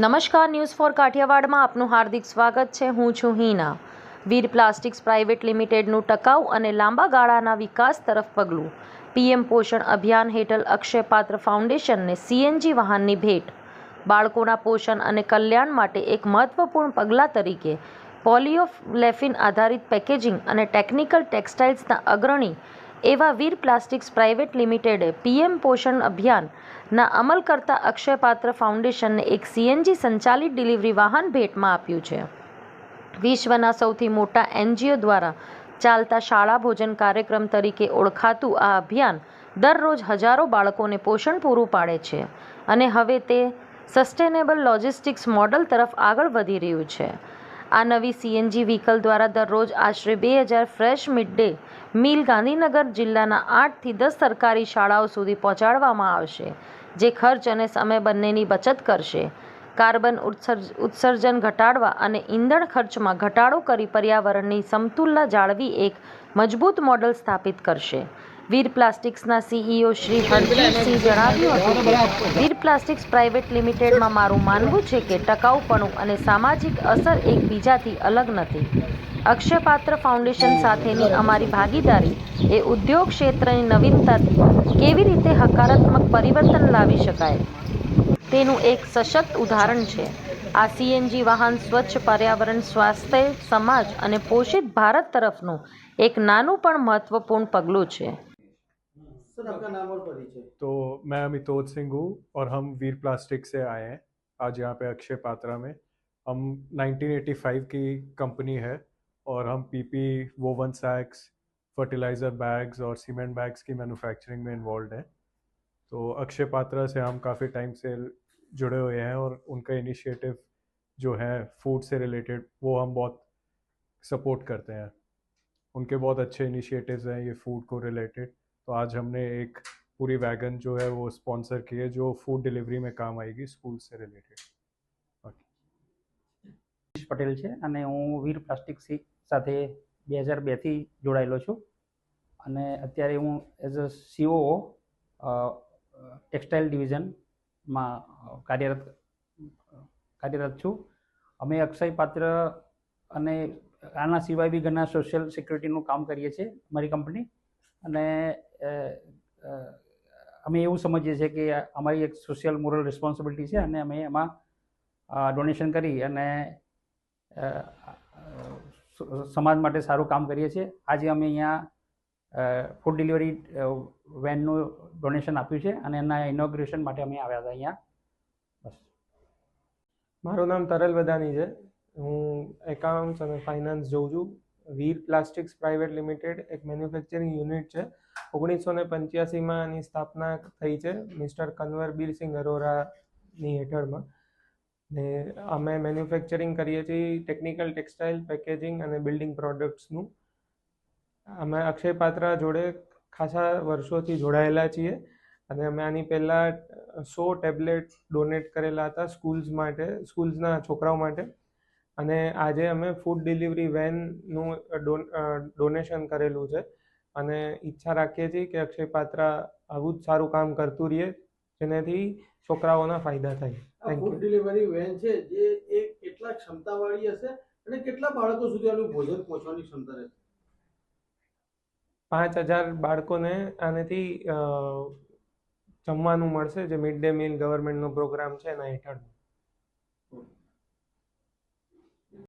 નમસ્કાર, news for કાઠિયાવાડમાં આપનું હાર્દિક સ્વાગત છે. હું છું હિના. વીર પ્લાસ્ટિક્સ પ્રાઇવેટ લિમિટેડનું ટકાઉ અને લાંબા ગાળાના વિકાસ તરફ પગલું. પીએમ પોષણ અભિયાન હેઠળ અક્ષયપાત્ર ફાઉન્ડેશનને સીએનજી વાહનની ભેટ. બાળકોના પોષણ અને કલ્યાણ માટે એક મહત્વપૂર્ણ પગલાં તરીકે પોલિયોલેફિન આધારિત પેકેજિંગ અને ટેકનિકલ ટેક્સટાઇલ્સના અગ્રણી એવા વીર પ્લાસ્ટિક્સ પ્રાઇવેટ લિમિટેડે પીએમ પોષણ અભિયાનના અમલ કરતા અક્ષયપાત્ર ફાઉન્ડેશનને એક સીએનજી સંચાલિત ડિલિવરી વાહન ભેટમાં આપ્યું છે. વિશ્વના સૌથી મોટા એનજીઓ દ્વારા ચાલતા શાળા ભોજન કાર્યક્રમ તરીકે ઓળખાતું આ અભિયાન દરરોજ હજારો બાળકોને પોષણ પૂરું પાડે છે અને હવે તે સસ્ટેનેબલ લોજિસ્ટિક્સ મોડલ તરફ આગળ વધી રહ્યું છે. આ નવી સીએનજી વ્હીકલ દ્વારા દરરોજ આશરે બે હજાર ફ્રેશ મિડ મીલ ગાંધીનગર જિલ્લાના આઠથી દસ સરકારી શાળાઓ સુધી પહોંચાડવામાં આવશે, જે ખર્ચ અને સમય બંનેની બચત કરશે. કાર્બન ઉત્સર્જ, ઉત્સર્જન ઘટાડવા અને ઈંધણ ખર્ચમાં ઘટાડો કરી પર્યાવરણની સમતુલા જાળવી એક મજબૂત મોડલ સ્થાપિત કરશે. વીર પ્લાસ્ટિક્સના સીઈઓ શ્રી હરજીતસિંહ જણાવ્યું હતું વીર પ્લાસ્ટિક્સ પ્રાઇવેટ લિમિટેડમાં મારું માનવું છે કે ટકાઉપણું અને સામાજિક અસર એકબીજાથી અલગ નથી. અક્ષયપાત્ર ફાઉન્ડેશન સાથેની અમારી ભાગીદારી એ ઉદ્યોગ ક્ષેત્રની નવીનતાથી કેવી રીતે હકારાત્મક પરિવર્તન લાવી શકાય? તેનું એક સશક્ત ઉદાહરણ છે. આ સીએનજી વાહન સ્વચ્છ પર્યાવરણ, સ્વાસ્થ્ય, સમાજ અને પોષિત ભારત તરફનું એક નાનું પણ મહત્વપૂર્ણ પગલું છે. सर, आपका नाम और परिचय? तो मैं अमितोज सिंह हूँ और हम वीर प्लास्टिक से आए हैं। आज यहाँ पे अक्षय पात्रा में। हम 1985 की कंपनी है और हम PP woven sacks, fertilizer bags और सीमेंट बैग्स की मैन्युफैक्चरिंग में इन्वॉल्व हैं। तो अक्षय पात्रा से हम काफ़ी टाइम से जुड़े हुए हैं और उनका इनिशिएटिव जो है फ़ूड से रिलेटेड, वो हम बहुत सपोर्ट करते हैं। उनके बहुत अच्छे इनिशिएटिव्स हैं, ये फ़ूड को रिलेटेड। तो आज हमने एक पूरी वैगन जो है वो स्पॉन्सर की है जो फूड डिलीवरी में काम आएगी स्कूल से रिलेटेड હરીશ પટેલ છે અને હું વીર પ્લાસ્ટિક સી સાથે બે હજાર બેથી જોડાયેલો છું અને અત્યારે હું એઝ અ સીઓ ટેક્સટાઇલ ડિવિઝનમાં કાર્યરત કાર્યરત છું અમે અક્ષય પાત્ર અને આના સિવાય બી ઘણા સોશિયલ સિક્યુરિટીનું કામ કરીએ છીએ અમારી કંપની અને અમે એવું સમજીએ છીએ કે અમારી એક સોશિયલ મોરલ રિસ્પોન્સિબિલિટી છે અને અમે એમાં ડોનેશન કરી અને સમાજ માટે સારું કામ કરીએ છીએ. આજે અમે અહીંયા ફૂડ ડિલિવરી વેનનું ડોનેશન આપ્યું છે અને એના ઇનોગ્રેશન માટે અમે આવ્યા હતા અહીંયા. બસ. મારું નામ તરલ વધાની છે. હું એકાઉન્ટ્સ અને ફાઇનાન્સ જોઉં છું. વીર પ્લાસ્ટિક્સ પ્રાઇવેટ લિમિટેડ એક મેન્યુફેક્ચરિંગ યુનિટ છે. ઓગણીસો ને પંચ્યાસીમાં આની સ્થાપના થઈ છે મિસ્ટર કન્વર બીરસિંહ અરોરાની હેઠળમાં. ને અમે મેન્યુફેક્ચરિંગ કરીએ છીએ ટેકનિકલ ટેક્સટાઇલ પેકેજિંગ અને બિલ્ડિંગ પ્રોડક્ટ્સનું. અમે અક્ષય પાત્રા જોડે ખાસા વર્ષોથી જોડાયેલા છીએ અને અમે આની પહેલાં સો ટેબ્લેટ ડોનેટ કરેલા હતા સ્કૂલ્સ માટે, સ્કૂલ્સના છોકરાઓ માટે. અને આજે અમે ફૂડ ડિલિવરી વેનનું ડોનેશન કરેલું છે. અને ઈચ્છા રાખીએ છીએ કે અક્ષય પાત્રા આવું જ સારું કામ કરતું રહીએ જેનાથી છોકરાઓના ફાયદા થાય. ફૂડ ડિલિવરી વેન છે જે એ કેટલા ક્ષમતાવાળી હશે અને કેટલા બાળકો સુધી આનું ભોજન પહોંચવાની ક્ષમતા રહેશે? પાંચ હજાર બાળકોને આનાથી જમવાનું મળશે જે મિડ ડે મીલ ગવર્મેન્ટનો પ્રોગ્રામ છે એના હેઠળ